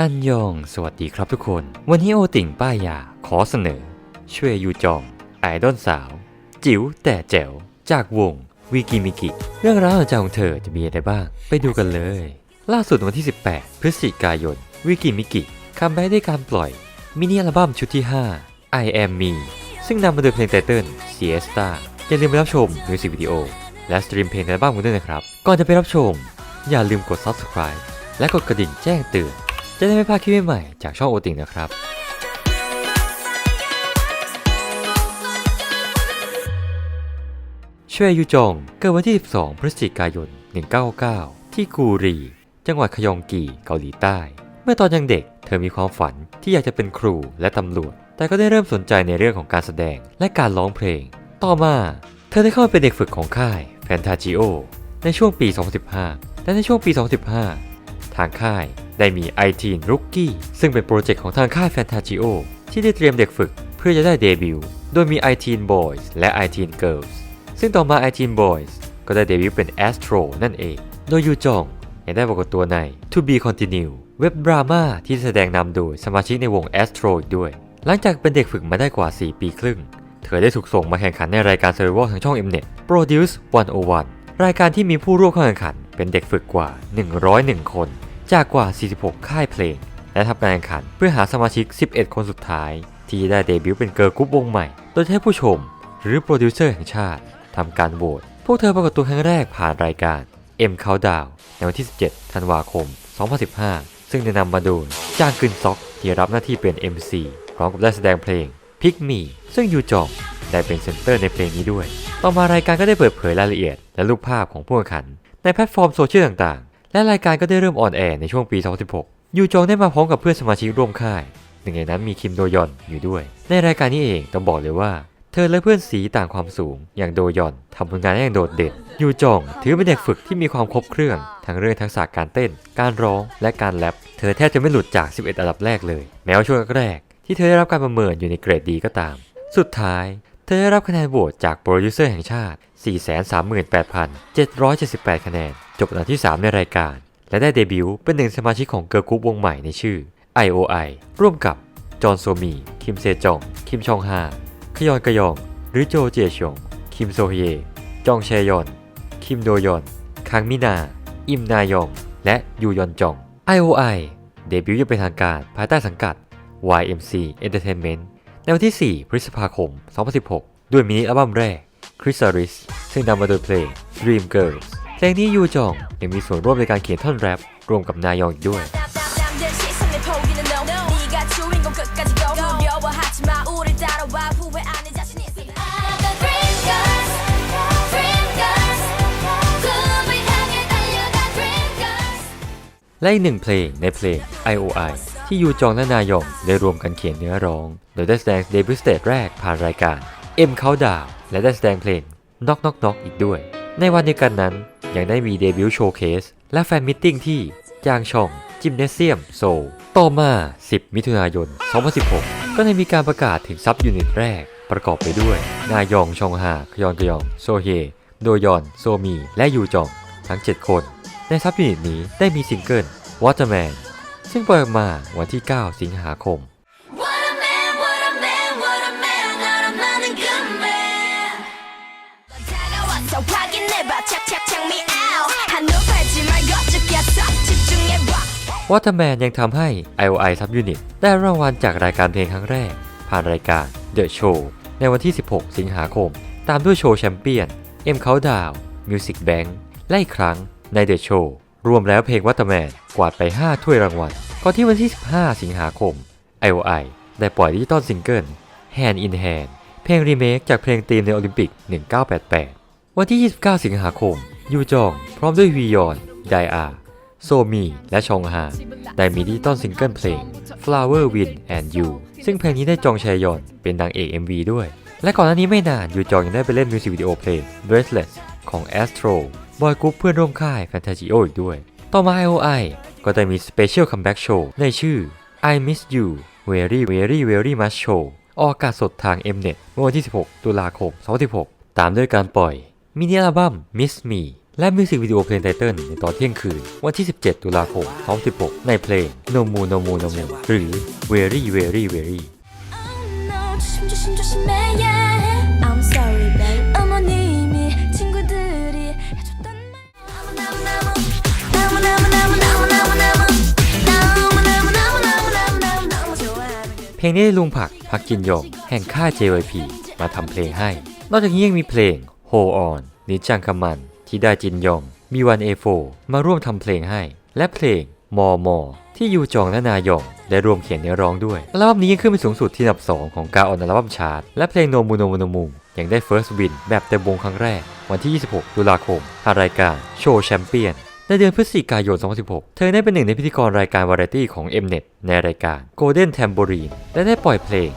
อันยอง สวัสดีครับทุกคน วันนี้โอติ่งป้ายยา ขอเสนอ ช่วยยูจอง ไอดอลสาว จิ๋วแต่แจ๋ว จากวงวิกิมิกิ เรื่องราวจากของเธอจะมีอะไรบ้าง ไปดูกันเลย ล่าสุดวันที่ 18 พฤศจิกายน วิกิมิกิคัมแบ็กด้วยการปล่อย มินิอัลบั้มชุดที่ 5 I Am Me ซึ่งนำมาโดยเพลงไตเติ้ล Siesta อย่าลืมไปรับชมมิวสิกวิดีโอ และสตรีมเพลงในอัลบั้มกันด้วยนะครับ ก่อนจะไปรับชม อย่าลืมกด Subscribe และกดกระดิ่งแจ้งเตือน จะได้ไม่พลาดคลิปใหม่ๆจากช่องโอติงนะครับช่วยยูจงเกิดวันที่ 12 พฤศจิกายน 1999 ที่กูรี จังหวัดขยองกีเกาหลีใต้ เมื่อตอนยังเด็ก เธอมีความฝันที่อยากจะเป็นครูและตำรวจ แต่ก็ได้เริ่มสนใจในเรื่องของการแสดงและการร้องเพลง ต่อมา เธอได้เข้ามาเป็นเด็กฝึกของค่ายแฟนตาจิโอในช่วงปี 2015 และในช่วงปี 2015 ทางค่ายได้มี i t e e n Rookie ซึ่งเป็นโปรเจกต์ของทางค่าย Fantaggio ที่ได้เตรียมเด็กฝึกเพื่อจะได้เดบิวต์โดยมี i t e e n Boys และ i t e e n Girls ซึ่งต่อมา i t e e n Boys ก็ได้เดบิวต์เป็น Astro นั่นเอง โดยยูจองยังได้ปรากฏตัวใน To Be Continue เว็บดราม่าที่แสดงนำโดยสมาชิกในวง Astro อีกด้วย หลังจากเป็นเด็กฝึกมาได้กว่า 4 ปีครึ่ง เธอได้ถูกส่งมาแข่งขันในรายการ Survival ทางช่อง Mnet Produce 101 รายการที่มีผู้ร่วมเข้าแข่งขัน เป็นเด็กฝึกกว่า 101 คน จากกว่า 46 ค่ายเพลง และทำการแข่งขันเพื่อหาสมาชิก 11 คนสุดท้าย ที่ได้เดบิวต์เป็นเกิร์ลกรุ๊ปวงใหม่ โดยให้ผู้ชม หรือโปรดิวเซอร์แห่งชาติทำการโหวตพวกเธอปรากฏตัวครั้งแรกผ่านรายการ M Countdown ในวันที่ 17 ธันวาคม 2015 ซึ่งได้นำมาโดยจางกึนซอกที่รับหน้าที่เป็น MC พร้อมกับได้แสดงเพลง Pick Me ซึ่งยูจองได้เป็นเซนเตอร์ในเพลงนี้ด้วย ต่อมารายการก็ได้เปิดเผยรายละเอียด และรูปภาพของผู้แข่งขัน ในแพลตฟอร์มโซเชียลต่างๆ และรายการก็ได้เริ่มออนแอร์ในช่วงปี 2016 ยูจองได้มาพร้อมกับเพื่อนสมาชิกร่วมค่าย หนึ่งในนั้นมีคิมโดยอนอยู่ด้วย ในรายการนี้เองต้องบอกเลยว่า เธอและเพื่อนสีต่างความสูง อย่างโดยอนทำผลงานได้อย่างโดดเด่น ยูจองถือเป็นเด็กฝึกที่มีความครบเครื่อง ทั้งเรื่องทักษะการเต้น การร้อง และการแรป เธอแทบจะไม่หลุดจาก 11 อันดับแรกเลย แม้ว่าช่วงแรกที่เธอได้รับการประเมินอยู่ในเกรดดีก็ตาม สุดท้าย เธอได้รับคะแนนโหวตจากโปรดิวเซอร์แห่งชาติ 438,778 คะแนน จบอันดับที่ 3 ในรายการ และได้เดบิวต์เป็นหนึ่งสมาชิกของเกิร์ลกรุ๊ปวงใหม่ในชื่อ IOI ร่วมกับ จอห์นโซมี คิมเซจอง คิมชองฮาขยอนกยอง หรือโจเจชง คิมโซเฮเยจองแชยอน คิมโดยอน คังมินา อิมนายอง และยูยอนจอง IOI เดบิวต์อย่างเป็นทางการภายใต้สังกัด YMC Entertainment ในวันที่ 4 พฤษภาคม 2016 ด้วยมินิอัลบั้มแรก Chrysalis ซึ่งนำมาโดยเพลง Dream Girls เพลงนี้ยูจองยังมีส่วนร่วมในการเขียนท่อนแรปรวมกับนายองอีกด้วยและอีกหนึ่งเพลงในเพลง IOI ที่ยูจองและนายองได้รวมกันเขียนเนื้อร้อง โดยได้แสดงเดบิวต์สเตจแรกผ่านรายการ M Countdown และได้แสดงเพลง Knock Knock Knock อีกด้วย ในวันเดียวกันนั้น ยังได้มีเดบิวต์โชว์เคสและแฟนมิทติ้งที่จางชองจิมเนเซียมโซลต่อมา 10 มิถุนายน 2016 ก็ได้มีการประกาศถึงซับยูนิตแรกประกอบไปด้วย นายองชองฮาคยอนกยอง โซเฮ โดยอน โซมี และยูจอง ทั้ง 7 คน ในซับยูนิตนี้ได้มีซิงเกิล Waterman ซึ่งเปิดมาวันที่ 9 สิงหาคม วอเตอร์แมนยังทำให้ IOI Subunit ได้รางวัลจากรายการเพลงครั้งแรก ผ่านรายการ The Show ในวันที่ 16 สิงหาคม ตามด้วยโชว์แชมเปี้ยน M Countdown Music Bank ไล่ครั้งใน The Show รวมแล้วเพลงวัตแมนกวาดไป 5 ถ้วยรางวัล ก่อนที่วันที่ 15 สิงหาคม IOI ได้ปล่อยดิจิตอลซิงเกิล Hand in Hand เพลงรีเมคจากเพลงธีมในโอลิมปิก 1988 วันที่ 29 สิงหาคม ยูจอง พร้อมด้วยวียอน ไดอา โซมี และชองฮา ได้มีดิจิตอลซิงเกิลเพลง Flower Win and You ซึ่งเพลงนี้ได้จองแชยอนเป็นนางเอก MV ด้วย และก่อนหน้านี้ไม่นาน ยูจองยังได้ไปเล่นมิวสิกวิดีโอเพลง Breathless ของ Astro บอยกรุ๊ปเพื่อนร่วมค่าย Fantaggio อีกด้วย ต่อมา IOI ก็ได้มี Special Comeback Show ในชื่อ I Miss You Very Very Very Much Show ออกอากาศสดทาง Mnet เมื่อวันที่ 16 ตุลาคม 2016 ตามด้วยการปล่อย มินิอัลบั้ม Miss Me และมิวสิกวิดีโอเพลงไตเติ้ลในตอนเที่ยงคืน วันที่ 17 ตุลาคม 2016 ในเพลง No Mo No Mo No Mo หรือ Very Very Very ลงนี้ได้ลุงผักพักกินยงแห่งค่าย JYP มาทำเพลงให้ นอกจากนี้ยังมีเพลง Hold On นิจังคมัน ที่ได้จินยองมีวัน A4 มาร่วมทำเพลงให้ และเพลงมอมอที่ยูจองและนายองได้รวมเขียนเนื้อร้องด้วยอัลบั้มนี้ยังขึ้นเป็นสูงสุดที่อันดับ 2 ของการออนอัลบั้มชาร์ตและเพลงโนมูโนมูโนมูยังได้ First Win แบบเต็มวงครั้งแรก วันที่ 26 ตุลาคมผ่านรายการโชว์แชมเปี้ยน ในเดือนพฤศจิกายน 2016 เธอได้เป็นหนึ่งในพิธีกรรายการวาไรตี้ของ Mnet ในรายการ Golden Tambourine และได้ปล่อยเพลง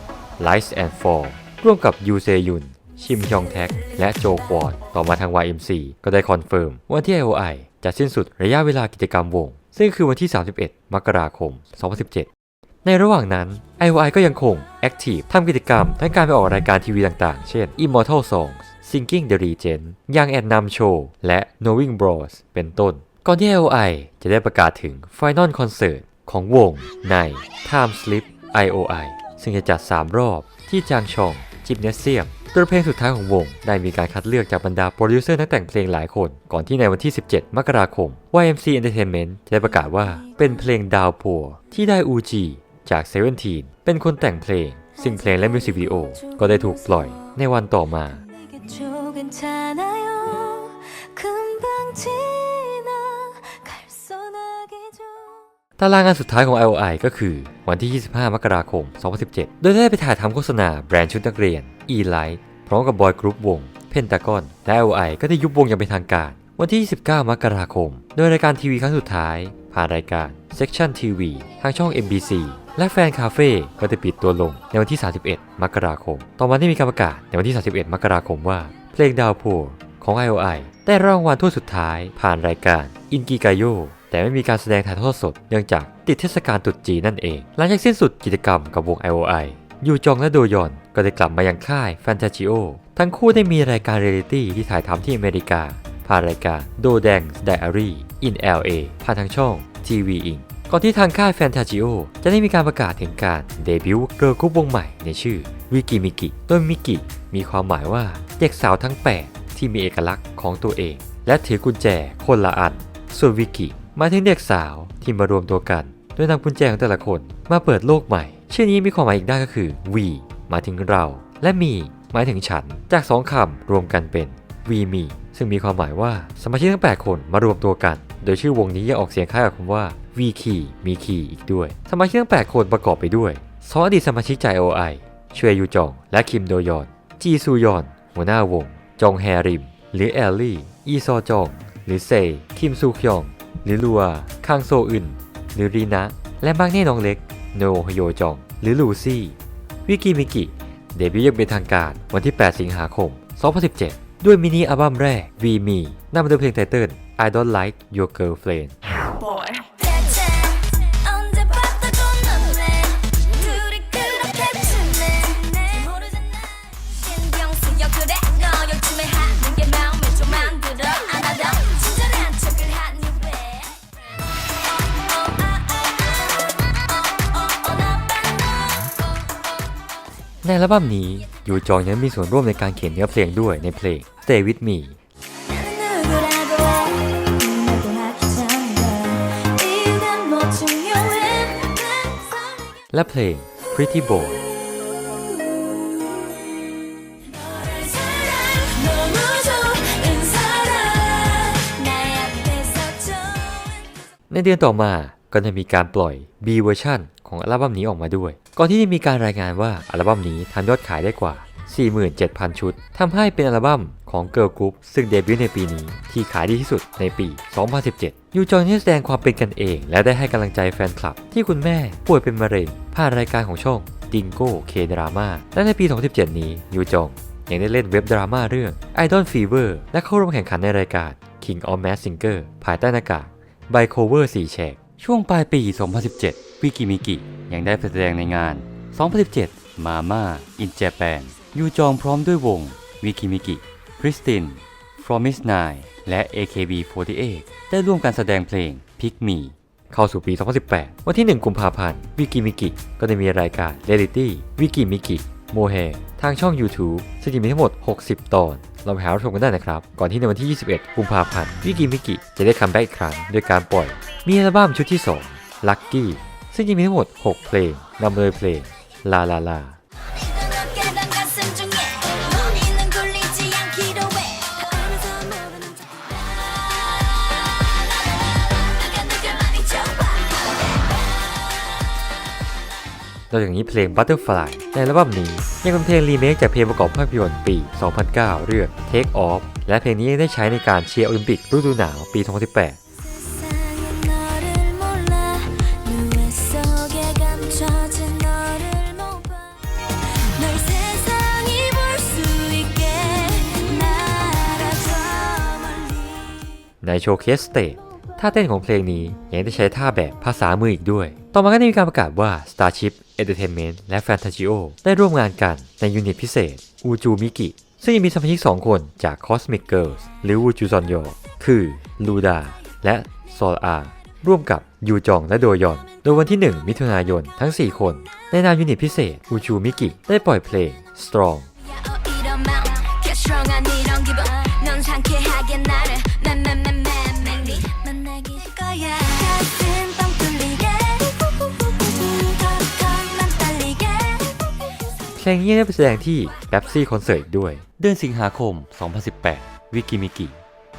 Lights and Fall ร่วมกับยูเซยุน ชิมยองแท็ก และโจควอนต่อมาทาง YMC ก็ได้คอนเฟิร์มวันที่ IOI จะสิ้นสุดระยะเวลากิจกรรมวง ซึ่งคือวันที่ 31 มกราคม 2017 ในระหว่างนั้น IOI ก็ยังคง Active ทำกิจกรรมทั้งการไปออกรายการทีวีต่างๆ เช่น Immortal Songs Singing the Regent ยังแอนนำโชว์และ Knowing Bros เป็นต้น ก่อนที่ IOI จะได้ประกาศถึง Final Concert ของวงใน Time Slip IOI ซึ่งจะจัด 3 รอบที่จางชอง จิมเนสเซียมโดยเพลงสุดท้ายของวง ได้มีการคัดเลือกจากบรรดาโปรดิวเซอร์นักแต่งเพลงหลายคน ก่อนที่ในวันที่ 17 มกราคม YMC Entertainment จะได้ประกาศว่าเป็นเพลงดาวพัวที่ได้ UG จาก Seventeen เป็นคนแต่งเพลง ซึ่งเพลงและมิวสิกวิดีโอก็ได้ถูกปล่อยในวันต่อมา ตารางงานสุดท้ายของ IOI ก็คือวันที่ 25 มกราคม 2017 โดยได้ไปถ่ายทำโฆษณาแบรนด์ชุดนักเรียน E-Light พร้อมกับบอยกรุ๊ปวง Pentagon และ IOI ก็ได้ยุบวงอย่างเป็นทางการ วันที่ 29 มกราคม โดยรายการทีวีครั้งสุดท้าย ผ่านรายการ Section TV ทางช่อง MBC และแฟนคาเฟ่ก็ได้ปิดตัวลงในวันที่ 31 มกราคม ต่อมาได้มีการประกาศในวันที่ 31 มกราคมว่า เพลงดาวพัวของ IOI ได้รางวัลทั่วสุดท้ายผ่านรายการอินกิกาโย แต่ไม่มีการแสดงถ่ายทอดสด เนื่องจากติดเทศกาลตรุษจีนนั่นเอง หลังจากสิ้นสุดกิจกรรมกับวง IOI ยูจองและโดยอนก็ได้กลับมายังค่าย Fantacio ทั้งคู่ได้มีรายการเรียลิตี้ที่ถ่ายทำที่อเมริกา ผ่านรายการโดแดง Diary in LA ผ่านทางช่อง TV Inc ก่อนที่ทางค่าย Fantacio จะได้มีการประกาศถึงการเดบิวต์เกิร์ลกรุ๊ปวงใหม่ในชื่อวิกิมิกิโดยมิกิมีความหมายว่าเด็กสาวทั้ง 8 ที่มีเอกลักษณ์ของตัวเอง และถือกุญแจคนละอัน ส่วนวิกิ มายถึงเด็กสาวที่มารวมตัวกันโดยนำกุญแจของแต่ละคนมาเปิดโลกใหม่ ชื่อนี้มีความหมายอีกด้านก็คือ we หมายถึงเรา และมีหมายถึงฉัน จากสองคำรวมกันเป็น we me ซึ่งมีความหมายว่าสมาชิกทั้ง 8 คนมารวมตัวกัน โดยชื่อวงนี้ยังออกเสียงคล้ายกับคำว่า we key มี key อีกด้วย สมาชิกทั้ง 8 คนประกอบไปด้วยสองอดีตสมาชิกจาก OI ชวยยูจอง และคิมโดยอน จีซูยอน หัวหน้าวง จองแฮริม หรือแอลลี่ อีซอจอง หรือเซ คิมซูคยอง หรือลัวคังโซอึนหรือรีนะ และมากเน่น้องเล็ก โนฮโยจอง หรือลูซี่ วิกิมิกิ เดบิวต์อยังเป็นทางการวันที่ 8 สิงหาคม 2017 ด้วยมินิอัลบั้มแรก V Me นำมาด้วยเพลงไตเติล I Don't Like Your Girlfriend boy ในอัลบั้มนี้ยูจองยังมีส่วนร่วมในการเขียนเนื้อเพลงด้วยในเพลง Stay with me และเพลง Pretty Boy ในเดือนต่อมาก็จะมีการปล่อย B version ของอัลบั้มนี้ออกมาด้วย ก่อนที่จะมีการรายงานว่าอัลบั้มนี้ทำยอดขายได้กว่า 47,000 ชุด ทำให้เป็นอัลบั้มของ Girl Group ซึ่งเดบิวต์ในปีนี้ที่ขายดีที่สุดในปี 2017 ยูจองได้แสดงความเป็นกันเอง และได้ให้กำลังใจแฟนคลับ ที่คุณแม่ป่วยเป็นมะเร็งผ่านรายการของช่อง Dingo K Drama และในปี 2017 นี้ยูจองยังได้เล่นเว็บดราม่าเรื่อง Idol Fever และเข้าร่วมแข่งขันในรายการ King of Mask Singer ภายใต้หน้ากากไบโคเวอร์4แฉก ช่วงปลายปี 2017 วิกิมิกิ ยังได้แสดงในงาน 2017 มาม่า อินเจแปน ยูจองพร้อมด้วยวง วิกิมิกิ คริสติน ฟรอมิสไนและ AKB48 ได้ร่วมกันแสดงเพลง Pick Me เข้าสู่ปี 2018 วันที่ 1 กุมภาพันธ์ วิกิมิกิ ก็ได้มีรายการเรลิตี้ วิกิมิกิ โมเฮทางช่อง YouTube ซึ่งจะมีทั้งหมด 60 ตอน เราไปหารับชมกันได้นะครับ ก่อนที่ในวันที่ 21 กุมภาพันธ์วิกิมิกิจะได้คัมแบ็กอีกครั้งโดยการปล่อย มีอัลบั้มชุดที่ 2 Lucky ซึ่งจะมีทั้งหมด 6 เพลงนำโดยเพลง La La La 어 นอกจากนี้เพลง Butterfly ในอัลบั้นี้ยังเป็นเพลงรีเมคจากเพลงประกอบภาพยนตร์ปี 2009 เรื่อง Take Off และเพลงนี้ยังได้ใช้ในการเชียร์โอลิมปิกฤดูหนาวปี 2018ในโชว์เคสสเตจท่าเต้นของเพลงนี้ยังได้ใช้ท่าแบบภาษามืออีกด้วย ต่อมาก็ได้มีการประกาศว่า Starship Entertainment และ Fantagio ได้ร่วมงานกันในยูนิตพิเศษอูจูมิกิซึ่งยังมีสมาชิก 2 คนจาก Cosmic Girls หรือวูจูซอนโยคือลูดาและซอลอาร่วมกับยูจองและโดยอน โดยวันที่ 1 มิถุนายนทั้ง 4 คน ในนามยูนิตพิเศษอูจูมิกิได้ปล่อยเพลง Strong ลงนี้ได้ไปแสดงที่ Pepsi Concert อีกด้วย เดือนสิงหาคม 2018 วิกิมิกิ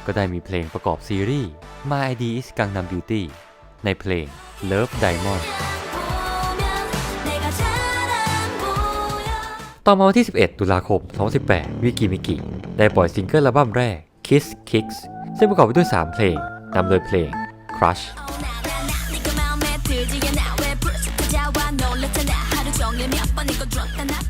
ก็ได้มีเพลงประกอบซีรีส์ My ID is Gangnam Beauty ในเพลง Love Diamond 보면 내가 잘 안 보여 ต่อมาวันที่ 11 ตุลาคม 2018 วิกิมิกิได้ปล่อยซิงเกิลอัลบั้มแรก Kiss Kicks ซึ่งประกอบไปด้วย 3 เพลงนำโดยเพลง Crush 어, 나나나 네가 마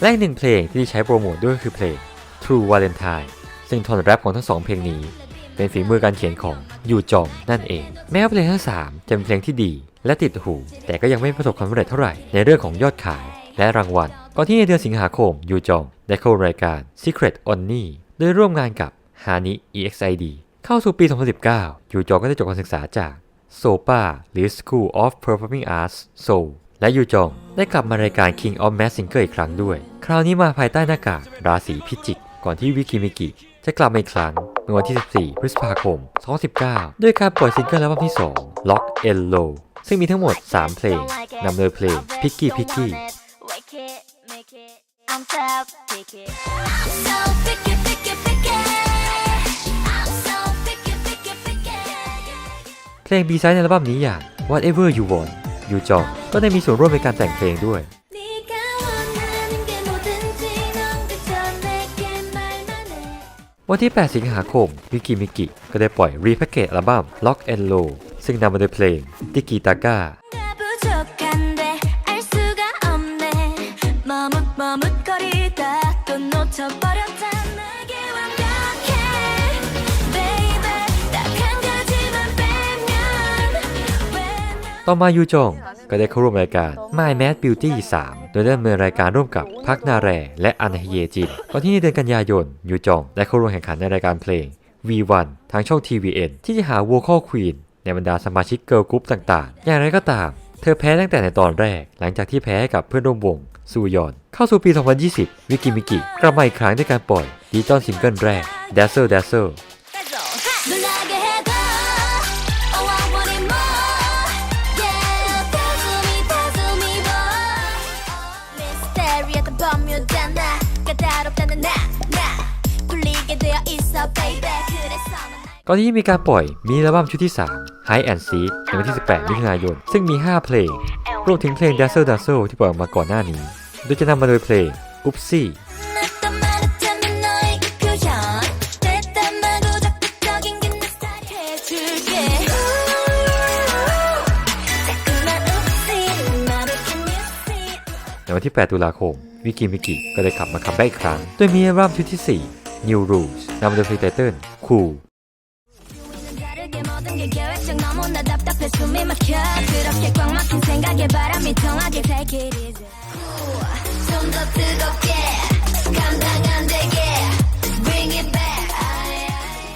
และอีกหนึ่งเพลงที่ใช้โปรโมทด้วยคือเพลง True Valentine ซึ่งท่อนแรปของทั้งสองเพลงนี้ เป็นฝีมือการเขียนของยูจองนั่นเอง แม้ว่าเพลงทั้ง 3 จะเป็นเพลงที่ดี และติดหู แต่ก็ยังไม่ประสบความสำเร็จเท่าไหร่ในเรื่องของยอดขาย และรางวัลก่อนที่ในเดือนสิงหาคมยูจองได้เข้ารายการ Secret Only โดยร่วมงานกับ Hani EXID เข้าสู่ปี 2019 ยูจองก็ได้จบการศึกษาจากโซปาหรือ School of Performing Arts Seoul และยูจอง ได้กลับมารายการ King of Mask Singer อีกครั้งด้วย คราวนี้มาภายใต้หน้ากากราศีพิจิก ก่อนที่วิกิมิกิ จะกลับมาอีกครั้งในวันที่ 14 พฤษภาคม 2019 ด้วยการปล่อยซิงเกิลอัลบั้มที่ 2 Lock and Low ซึ่งมีทั้งหมด 3 เพลงนำโดยเพลง Picky Picky I'm so picky, I'm so picky, picky, picky. เพลง B-side ในอัลบั้มนี้อย่าง Whatever You Want ยูจอง ก็ได้มีส่วนร่วมในการแต่งเพลงด้วย วันที่ 8 สิงหาคมมิกิมิกิก็ได้ปล่อยรีแพคเกจอัลบั้ม Lock and Low ซึ่งนำมาโดยเพลงติกิตาก้าต่อมายูจอง ก็ได้เข้าร่วมรายการ My Mad Beauty 3 โดยได้ดำเนินรายการร่วมกับพักนาแร และอันเฮเยจินก่อนที่ในเดือนกันยายนยูจองได้เข้าร่วมแข่งขันในรายการเพลง V1 ทางช่อง TVN ที่จะหา Vocal Queen ในบรรดาสมาชิกเกิร์ลกรุ๊ปต่างๆ อย่างไรก็ตาม เธอแพ้ตั้งแต่ในตอนแรก หลังจากที่แพ้ให้กับเพื่อนร่วมวงซูยอน เข้าสู่ปี 2020 วิกิมิกิกลับมาอีกครั้งด้วยการปล่อยดิจิตอลซิงเกิลแรก Dazzle Dazzle ตอนนี้มีการปล่อยมีระบัมชุดที่ 3 High and Seek ในวันที่ 18 มิถุนายน ซึ่งมี 5 เพลง รวมถึงเพลง Dazzle Dazzle ที่ปล่อยออกมาก่อนหน้านี้ โดยจะนำมาโดยเพลง Oopsie ในวันที่ 8 ตุลาคม วิกิมิกิก็ได้ขับมาคัมแบ็กอีกครั้ง ด้วยมีอัลบั้มชุดที่ 4 New Rules นำโดยฟรีไตเติ้ลคูล 생각에 바람이 통하게 take it easy 좀 더 뜨겁게 감당 안 되게 bring it back 아예.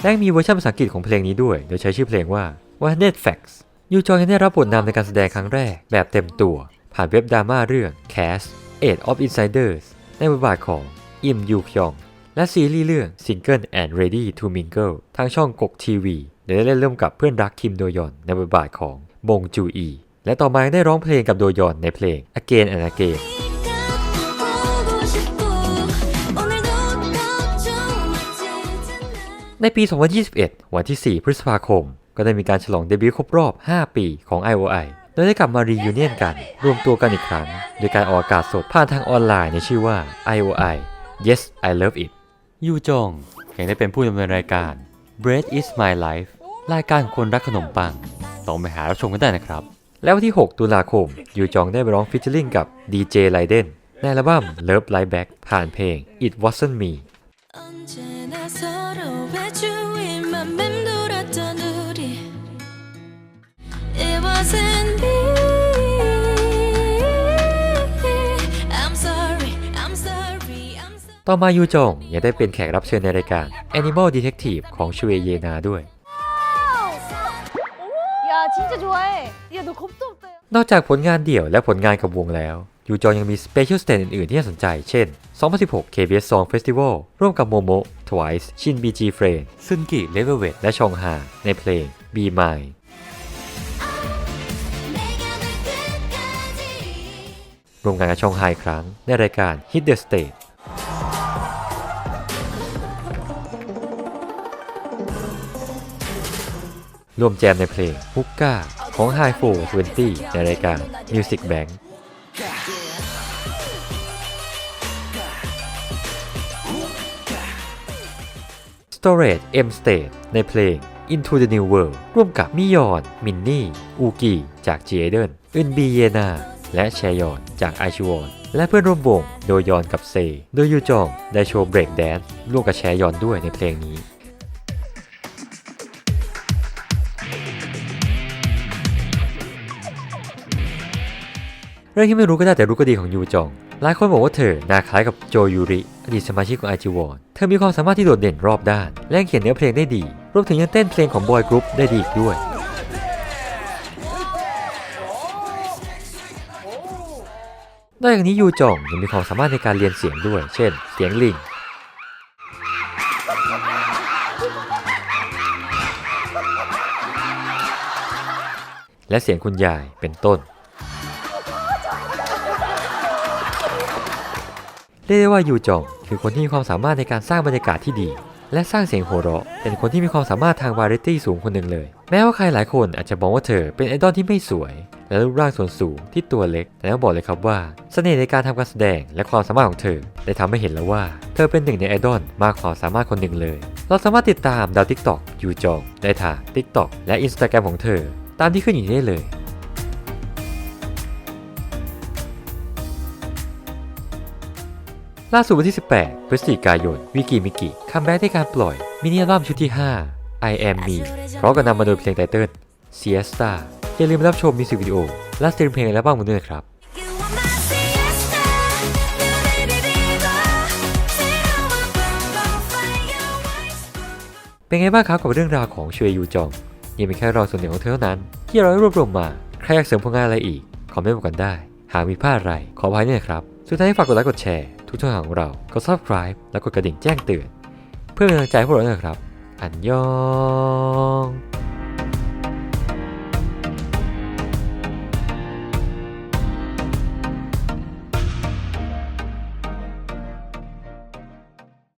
และยังมีเวอร์ชันภาษาอังกฤษของเพลงนี้ด้วย โดยใช้ชื่อเพลงว่า 100 Facts ยูจองยังได้รับบทนำในการแสดงครั้งแรกแบบเต็มตัว ผ่านเว็บดราม่าเรื่อง Cast Eight of Insiders ในบทบาทของอิมยูคยอง และซีรีส์เรื่อง Single and Ready to Mingle ทางช่องกกทีวีโดยได้เล่นร่วมกับเพื่อนรักคิมโดยอนในบทบาทของบงจูอี และต่อมาได้ร้องเพลงกับโดยอนในเพลง Again and Again ในปี 2021 วันที่ 4 พฤษภาคม ก็ได้มีการฉลองเดบิวต์ครบรอบ 5 ปีของ IOI โดยได้กลับมารียูเนียนกัน รวมตัวกันอีกครั้ง โดยการออกอากาศสดผ่านทางออนไลน์ในชื่อว่า IOI Yes I Love It ยูจงยังได้เป็นผู้ดำเนินรายการ Bread is my life รายการคนรักขนมปัง ต้องไปหารับชมกันได้นะครับ แล้ววันที่ 6 ตุลาคม ยูจองได้ไปร้องฟิชเชอร์ลิงกับ DJ l i d e n ในอัลบั้ม Love Light Back ผ่านเพลง It Wasn't Me 언제나 서로의 주위만 맴돌았던 우리 It wasn't me I'm sorry I'm sorry I'm sorry ต่อมายูจองยังได้เป็นแขกรับเชิญในรายการ Animal Detective ของชเวเยนาด้วย 야 진짜 좋아해. 야 너 겁도 없다. 야. นอกจากผลงานเดี่ยวและผลงานกับวงแล้ว ยูจองยังมีสเปเชียลสเตจอื่น ๆ ที่น่าสนใจ เช่น 2016 KBS Song Festival ร่วมกับโมโม Twice ชิน BG f r i e n d ซึนกิเลเวเวต และชองฮาในเพลง Be Mine 내가 날 끝까지 รวมกันกับชองฮาอีกครั้ง ในรายการ Hit the Stage ร่วมแจมในเพลง h o o k a ของ High 420 ในรายการ Music Bank Storage M State ในเพลง Into the New World ร่วมกับมิยอน มินนี่ อูกีจาก g เ d e n อึนบีเยนา และแชยอน จากไอชิวอน และเพื่อนร่วมวง โดยยอนกับเซ โดยยูจอง ได้โชว์เบรกแดนซ์ร่วมกับแชยอนด้วยในเพลงนี้ เรื่องที่ไม่รู้ก็ได้แต่รู้ก็ดีของยูจอง หลายคนบอกว่าเธอหน้าคล้ายกับโจยูริ อดีตสมาชิกของไอจิวอนเธอมีความสามารถที่โดดเด่นรอบด้าน และยังเขียนเนื้อเพลงได้ดี รวมถึงยังเต้นเพลงของบอยกรุ๊ปได้ดีอีกด้วยนอกจากนี้ยูจองยังมีความสามารถในการเรียนเสียงด้วย เช่น เสียงลิง และเสียงคุณยายเป็นต้น เรียกได้ว่ายูจองคือคนที่มีความสามารถในการสร้างบรรยากาศที่ดี และสร้างเสียงโหเราะ เป็นคนที่มีความสามารถทางวาไรตี้สูงคนหนึ่งเลย แม้ว่าใครหลายคนอาจจะมองว่าเธอเป็นไอดอลที่ไม่สวย และรูปร่างส่วนสูงที่ตัวเล็ก แต่ต้องบอกเลยครับว่าเสน่ห์ในการทำการแสดงและความสามารถของเธอ ได้ทำให้เห็นแล้วว่า เธอเป็นหนึ่งในไอดอลมากความสามารถคนหนึ่งเลย เราสามารถติดตามดาวทิกตอกยูจองได้ทางทิกตอกและอินสตาแกรมของเธอ ตามที่ขึ้นอยู่นี้ได้เลย ล่าสุดวันที่ 18พฤศจิกายน วิกิมิกิคัมแบ็กที่การปล่อย มินิอัลบั้มชุดที่ 5 I Am Me พร้อมกับนำมาโดยเพลงไตเติ้ล Siesta อย่าลืมรับชมมิวสิกวิดีโอ และสตรีมเพลงและบ้างมือด้วยครับเป็นไงบ้างครับกับเรื่องราวของเชยยูจอง นี่เป็นแค่รองส่วนหนึ่งของเธอเท่านั้น ที่เรารวบรวมมา ใครอยากเสริมผลงานอะไรอีก คอมเมนต์บอกกันได้ หากมีพลาดอะไร ขออภัยเนี่ยครับ สุดท้ายฝากกดไลค์กดแชร์ ทุกช่องทางของเรา กด subscribe และกดกระดิ่งแจ้งเตือน เพื่อเป็นกำลังใจให้พวกเราด้วยครับ อันยอง